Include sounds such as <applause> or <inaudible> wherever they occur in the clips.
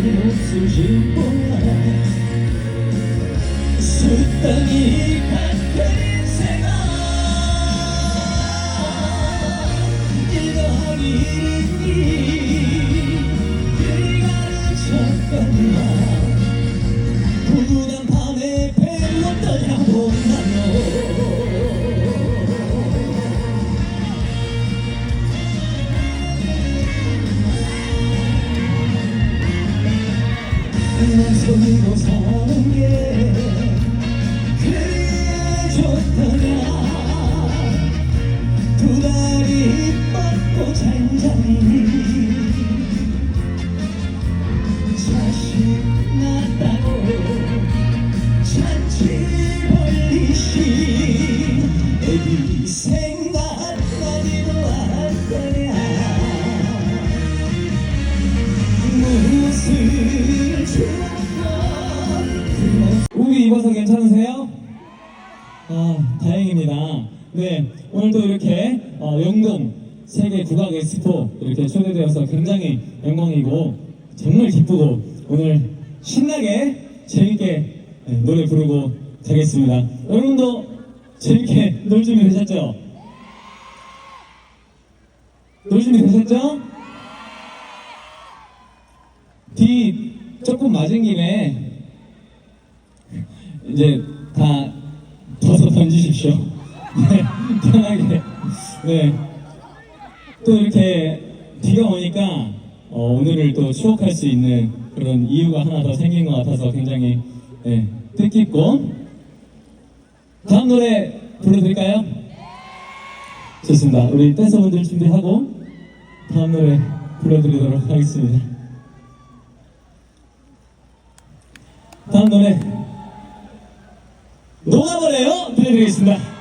쓰지 몰라 수단이 같은 생각. 이거 하기 say 뒤 조금 맞은 김에 이제 다 벗어 던지십시오. <laughs> 네, 편하게. 네. 또 이렇게 뒤가 오니까 어, 오늘을 또 추억할 수 있는 그런 이유가 하나 더 생긴 것 같아서 굉장히 네, 뜻깊고 다음 노래 불러드릴까요? 좋습니다. 우리 댄서분들 준비하고 다음 노래 불러드리도록 하겠습니다. 다음 노래 노가 노래요? 들려드리겠습니다.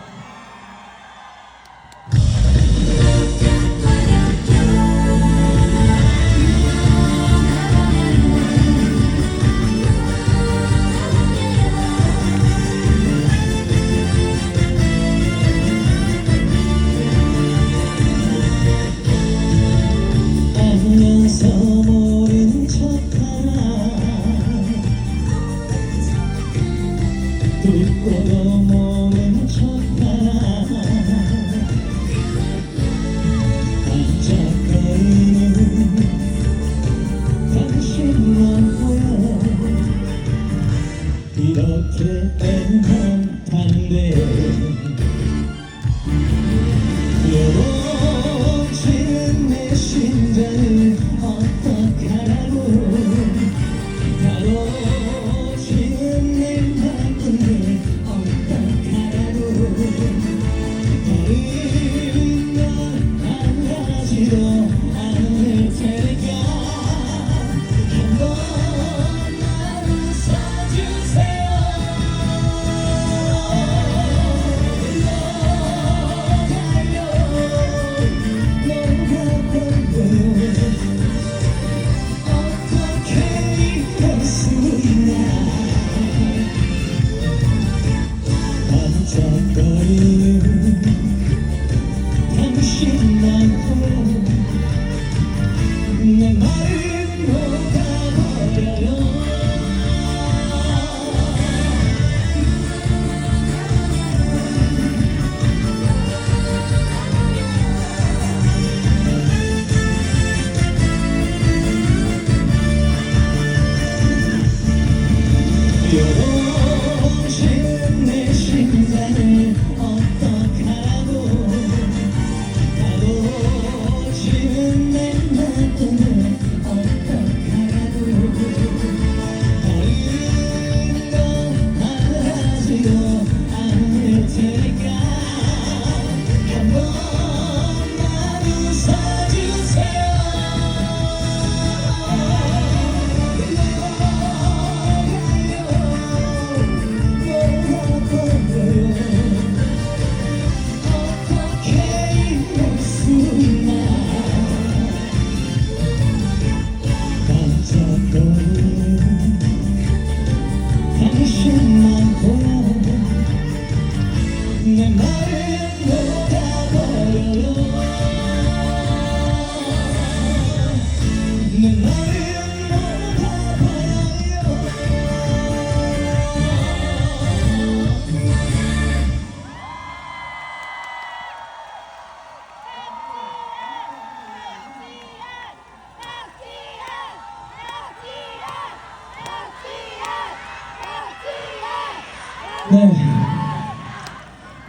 네.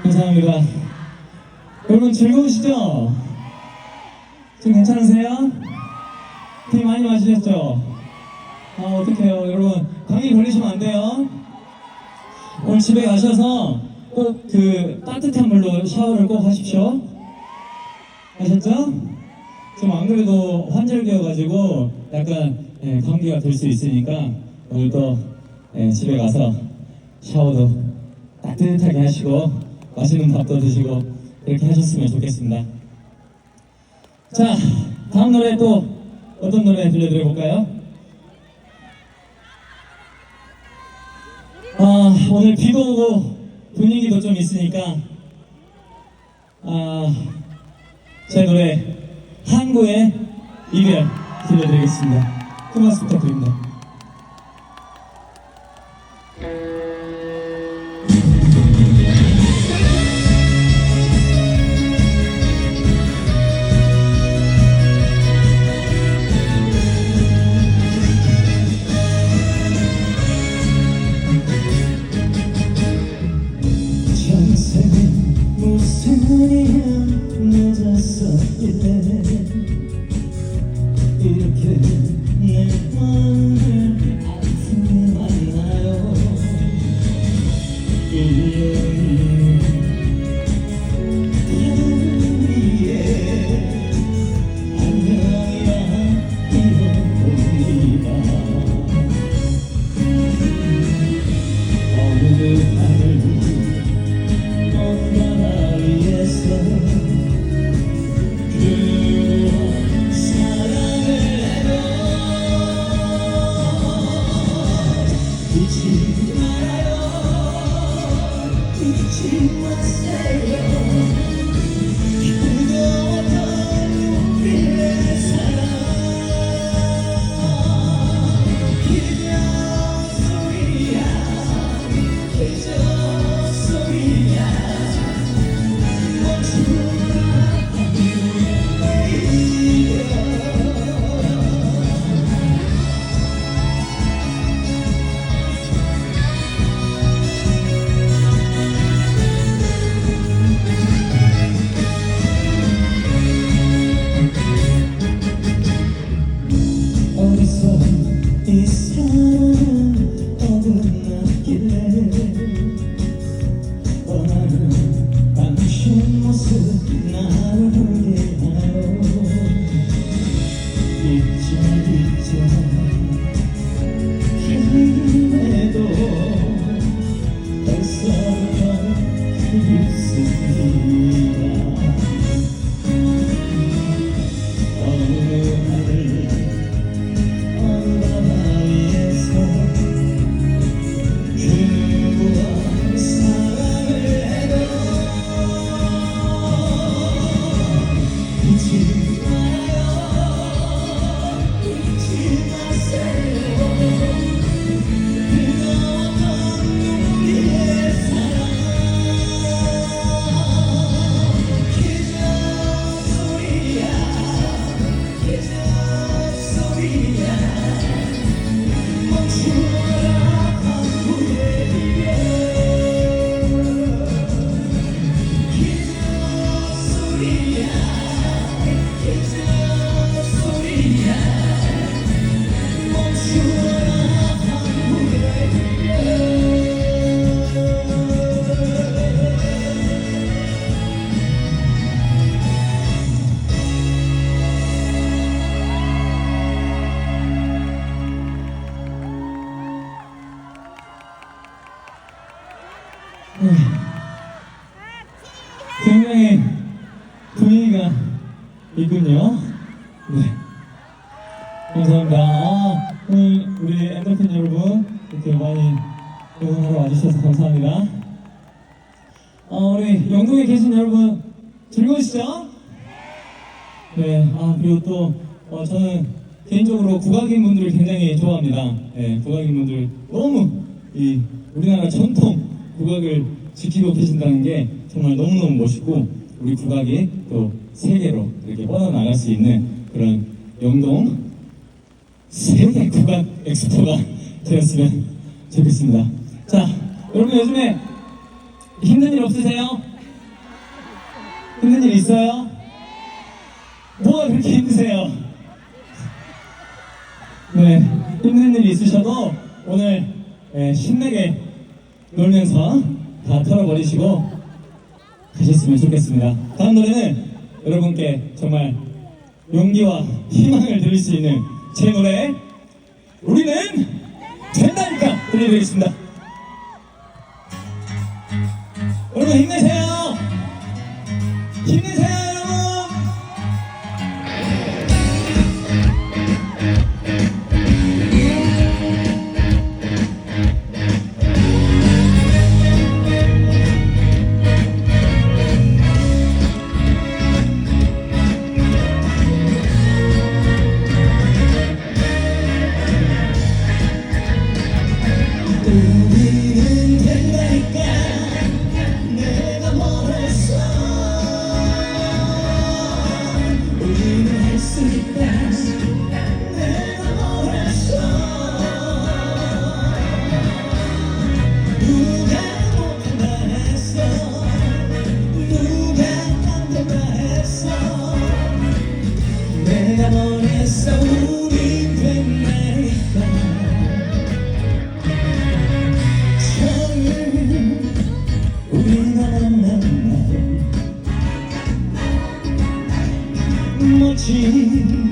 감사합니다. 여러분 즐거우시죠? 지금 괜찮으세요? 티 많이 마시셨죠? 아, 어떡해요. 여러분, 감기 걸리시면 안 돼요. 오늘 집에 가셔서 꼭 그 따뜻한 물로 샤워를 꼭 하십시오. 아셨죠? 지금 안 그래도 환절기여가지고 약간 예, 감기가 될 수 있으니까 오늘도 예, 집에 가서 샤워도 따뜻하게 하시고 맛있는 밥도 드시고 그렇게 하셨으면 좋겠습니다. 자, 다음 노래 또 어떤 노래 들려드려 볼까요? 아, 오늘 비도 오고 분위기도 좀 있으니까 아, 제 노래 항구의 이별 들려드리겠습니다. 큰 박수 부탁드립니다. sabe que tem 굉장히 분위기가 있군요. 네. 감사합니다. 아, 오늘 우리 엔더핀 여러분 이렇게 많이 응원하러 와주셔서 감사합니다. 어, 우리 영동에 계신 여러분 즐거우시죠? 네. 아 그리고 또 어, 저는 개인적으로 국악인 분들을 굉장히 좋아합니다. 네, 국악인 분들 너무 이 우리나라 전통 국악을 지키고 계신다는 게 정말 너무너무 멋있고 우리 국악이 또 세계로 이렇게 뻗어나갈 수 있는 그런 영동 세계 국악 엑스포가 되었으면 좋겠습니다. 자, 여러분 요즘에 힘든 일 없으세요? 힘든 일 있어요? 뭐가 그렇게 힘드세요? 네, 힘든 일 있으셔도 오늘 예, 신나게 놀면서 다 털어버리시고 가셨으면 좋겠습니다. 다음 노래는 여러분께 정말 용기와 희망을 드릴 수 있는 제 노래 우리는 된다니까 들려드리겠습니다. 여러분 힘내세요. 힘내세요 멋진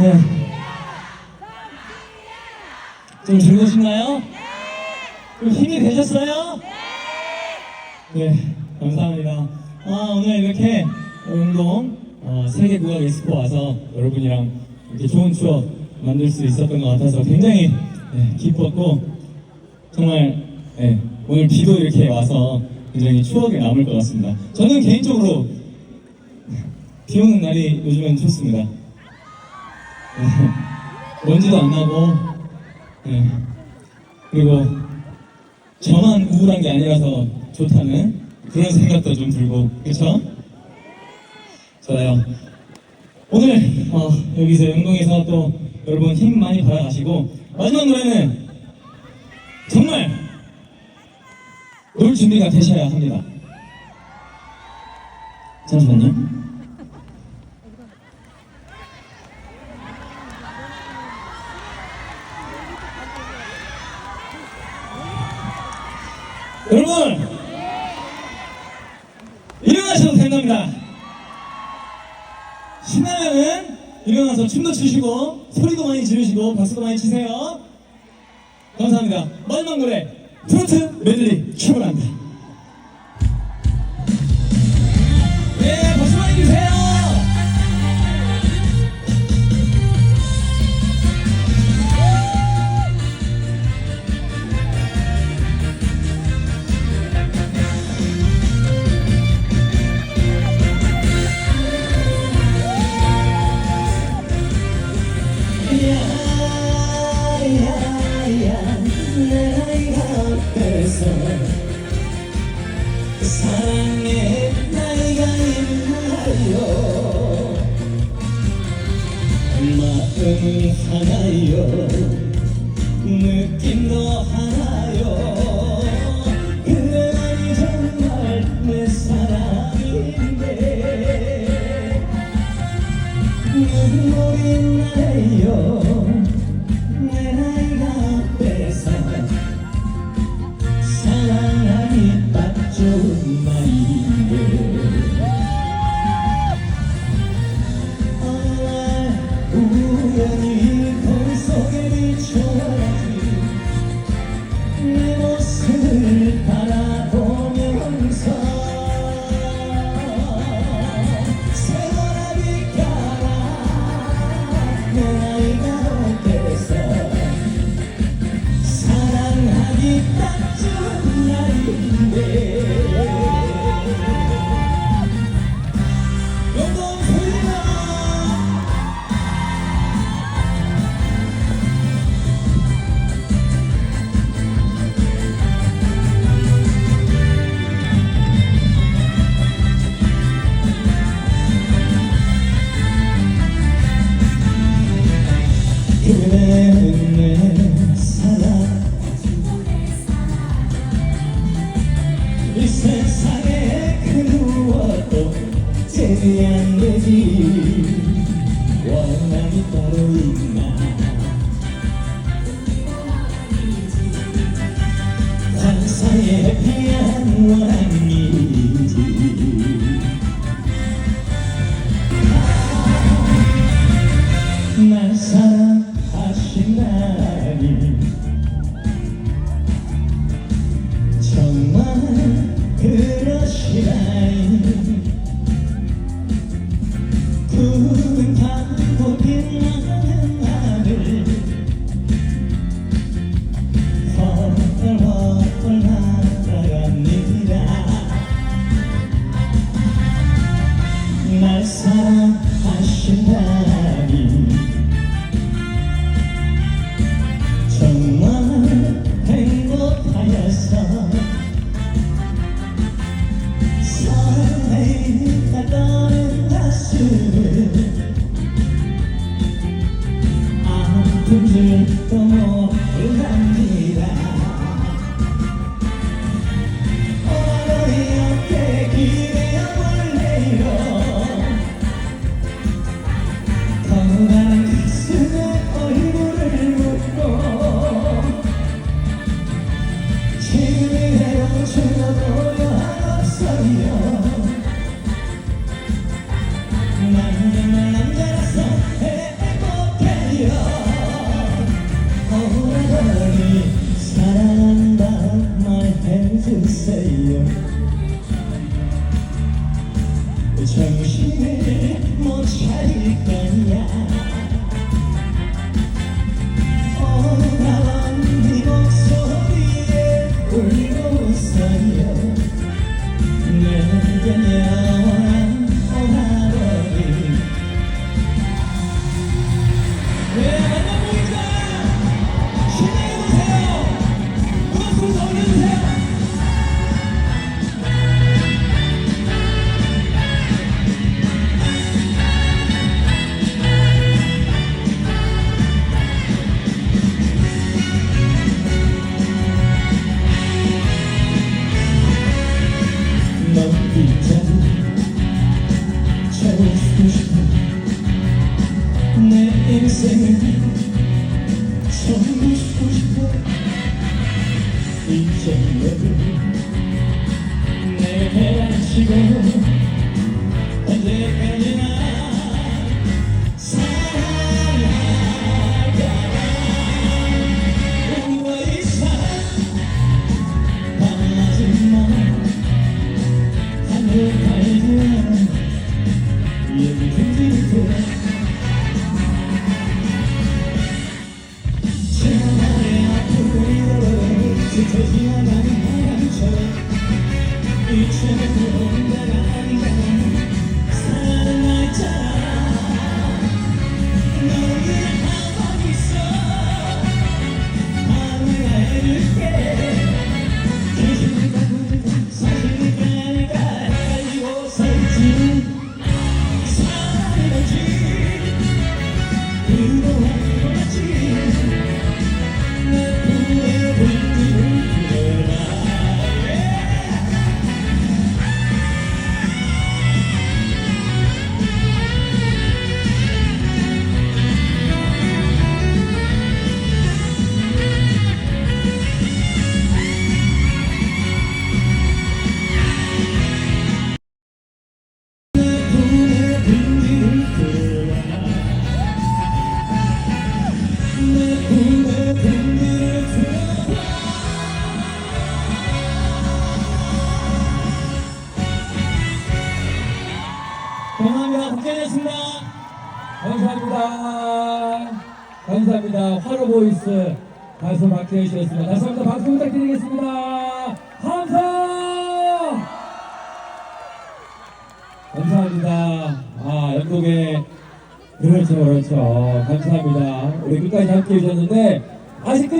네. 좀 즐거우신가요? 좀 힘이 되셨어요? 네, 감사합니다. 아, 오늘 이렇게 운동 어, 세계 국악 엑스포 와서 여러분이랑 이렇게 좋은 추억 만들 수 있었던 것 같아서 굉장히 네, 기뻤고 정말 네, 오늘 비도 이렇게 와서 굉장히 추억에 남을 것 같습니다. 저는 개인적으로 비 오는 날이 요즘엔 좋습니다. 네. 먼지도 안 나고. 네. 그리고 저만 우울한 게 아니라서 좋다는 그런 생각도 좀 들고. 그렇죠? 좋아요. 오늘 어, 여기서 영동에서 또 여러분 힘 많이 받아가시고 마지막 노래는 정말 놀 준비가 되셔야 합니다. 잠시만요. 구경하서 춤도 추시고 소리도 많이 지르시고 박수도 많이 치세요. 감사합니다. 마지막 노래 프론트 멜리 출발합니다. Şüpheciler ben her an çöre İçeride onlara 기대해 주셨습니다. 다시 한번 박수 부탁드리겠습니다. 감사! 감사합니다. 아, 연동에 그렇죠, 그렇죠. 감사합니다. 우리 끝까지 함께 해주셨는데, 아직 끝